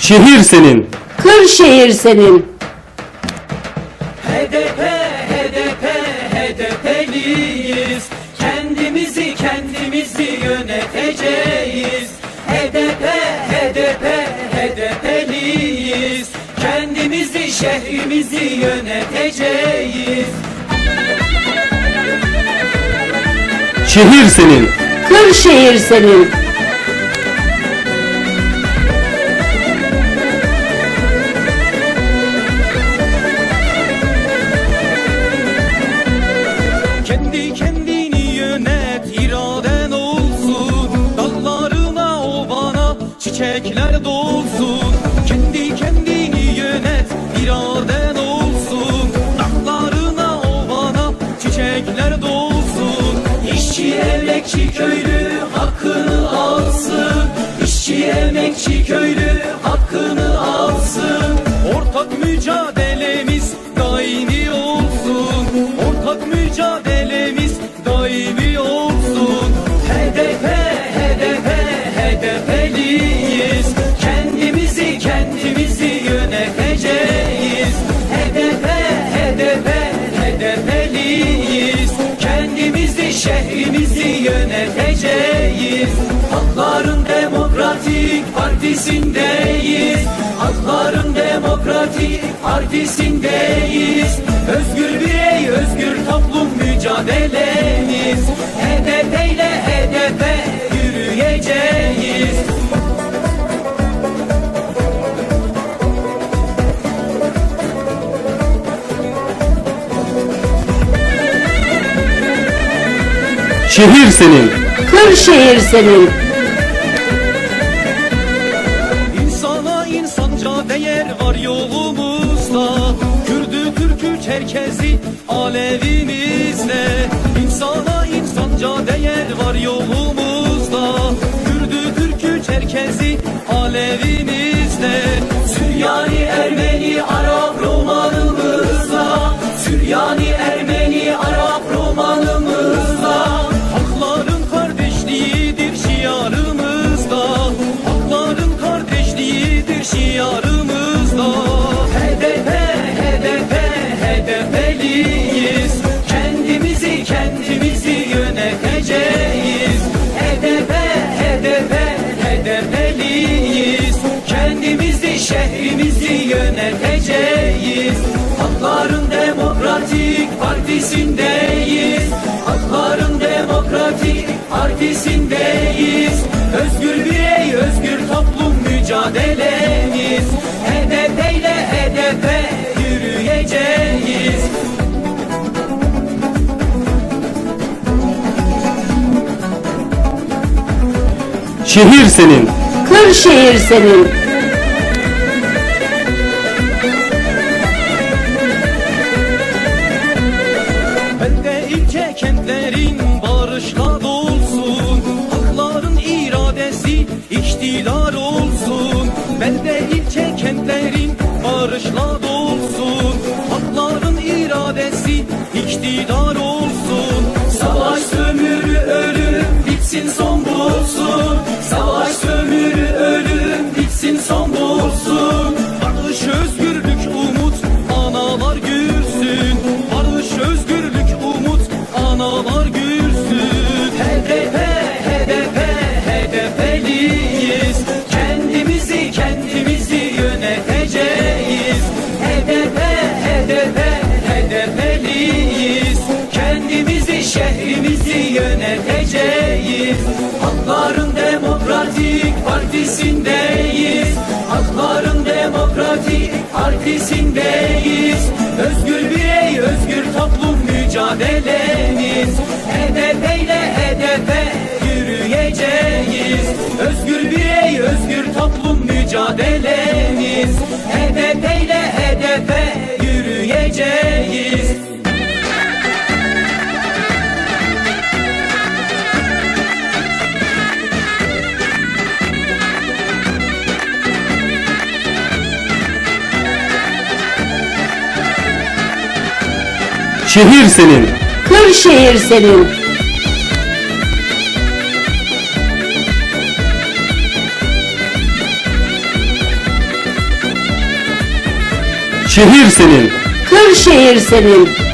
Şehir senin. Kırşehir senin. HDP, HDP, HDP'liyiz. Kendimizi kendimizi yöneteceğiz. HDP, HDP, HDP'liyiz. Kendimizi şehrimizi yöneteceğiz. Şehir senin. Kırşehir senin. Köylü hakkını alsın. İşçi emekçi köylü hakkını alsın. Ortak mücadelemiz Şehrimizi yöneteceğiz. Halkların Demokratik Partisi'ndeyiz. Halkların Demokratik Partisi'ndeyiz. Özgür birey, özgür toplum mücadelemiz. HDP ile HDP yürüyeceğiz Şehir senin. Kırşehir senin. İnsana insanca değer var yolumuzda Kürdü, Türkü, Çerkezi alevimizde HDP'liyiz Kendimizi kendimizi yöneteceğiz. HDP, HDP, HDP'liyiz Kendimizi şehrimizi yöneteceğiz. Halkların Demokratik Partisi'ndeyiz. Halkların Demokratik Partisi'ndeyiz. Özgür Şehir senin. Kırşehir senin. Belde ilçe kentlerin barışla dolsun Halkların iradesi iktidar olsun Belde ilçe kentlerin barışla dolsun Halkların iradesi iktidar olsun Savaş sömürü ölüm bitsin son şehrimizi yöneteceğiz. Halkların Demokratik Partisi'ndeyiz. Halkların Demokratik Partisi'ndeyiz. Özgür birey, özgür toplum mücadelemiz. HDP ile HDP yürüyeceğiz. Özgür birey, özgür toplum mücadelemiz. HDP ile HDP Şehir senin. Kır şehir senin. Şehir senin. Kır şehir senin.